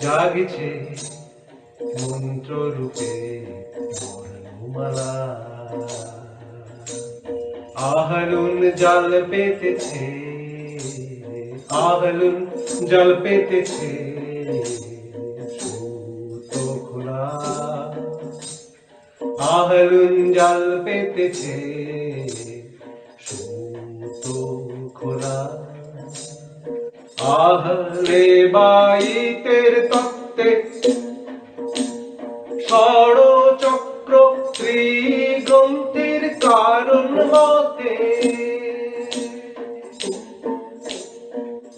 জাগছে মন্ত্র রূপে আহলুন জল পেতেছে, আহলুন জল পেতেছে খোলা। আহলুন জল পেতেছে সুতো খোলা। আহলে বাইতের তত্ত্বে ষড়চক্র ত্রিগ্রন্থের কারণ মতে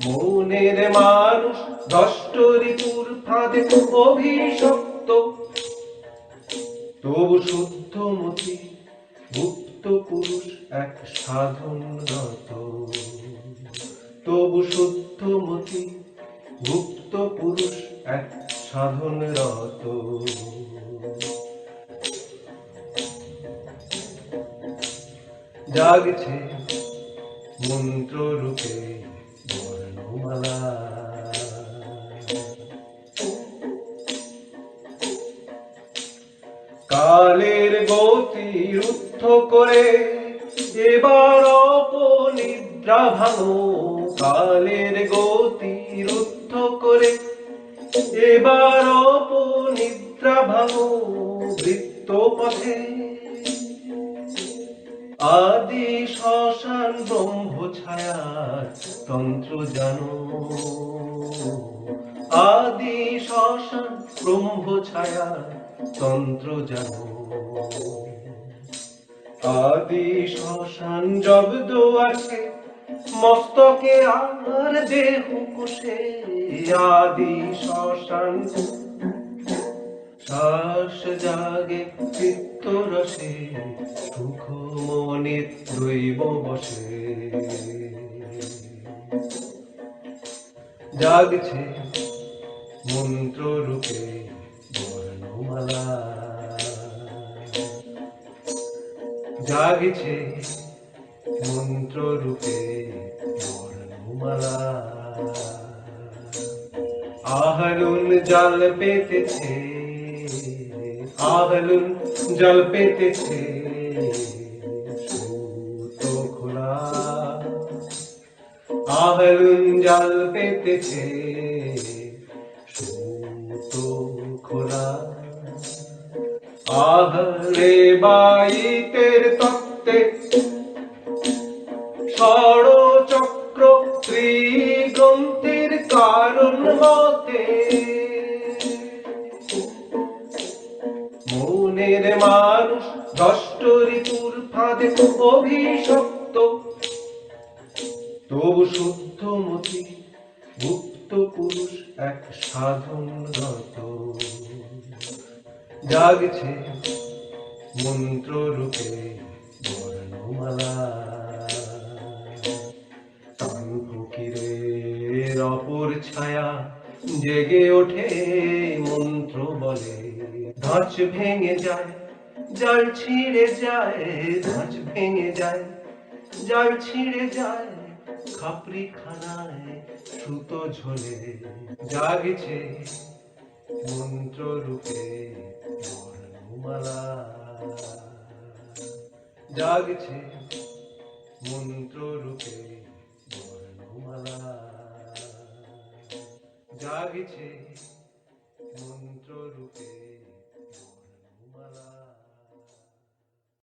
মনের মানুষ দষ্ট ঋতুর ফাঁদে অভিশপ্ত। তবু শুদ্ধ মতি গুপ্ত পুরুষ এক সাধনরত। তবু শুদ্ধ মতি গুপ্ত পুরুষ এক সাধনরত। জাগছে মন্ত্র রূপে বর্ণমালা। কালের গতি রুদ্ধ করে এবার অপনিদ্রা ভাঙো। কালের গতি রুদ্ধ করে এবার অপনিদ্রা ভাঙো বৃত্ত পথে। আদি শ্মশান ব্রহ্ম ছায়ার তন্ত্র জানো। আদি শ্মশান ব্রহ্ম ছায়ার তন্ত্র জানো। আদি শ্মশান জব্দ আছে মস্তকে আর দেহ কোষে আদি শ্মশান। শ্বাস জাগে চিত্ত রসে সুখ মনের দৈব বসে। জাগছে মন্ত্র রূপে বর্ণমালা। জাগছে মন্ত্র রূপে বর্ণমালা। আহলুন জল পেতেছে আহলুন জল পেতেছে খোলা। আহলুন জল পেতেছে খোলা। আহলে বাইতের তত্ত্বে ষড়চক্র ত্রিগ্রন্থের কারণ মতে মনের মানুষ দষ্ট ঋতুর ফাঁদে অভিশপ্ত। তবু শুদ্ধ মতি গুপ্ত পুরুষ এক সাধনরত জাগছে মন্ত্র রূপে বর্ণমালা। অপর ছায়া জেগে ওঠে মন্ত্র বলে। ধাঁচ ভেঙে যায়, জল ছিঁড়ে যায় ধাঁচ ভেঙে যায়, জল ছিঁড়ে যায় খাপড়ি খানায় সুতো ঝোলে। জাগছে মন্ত্র রূপে বর্ণমালা। জাগছে মন্ত্র রূপে বর্ণমালা। জাগছে মন্ত্র রূপে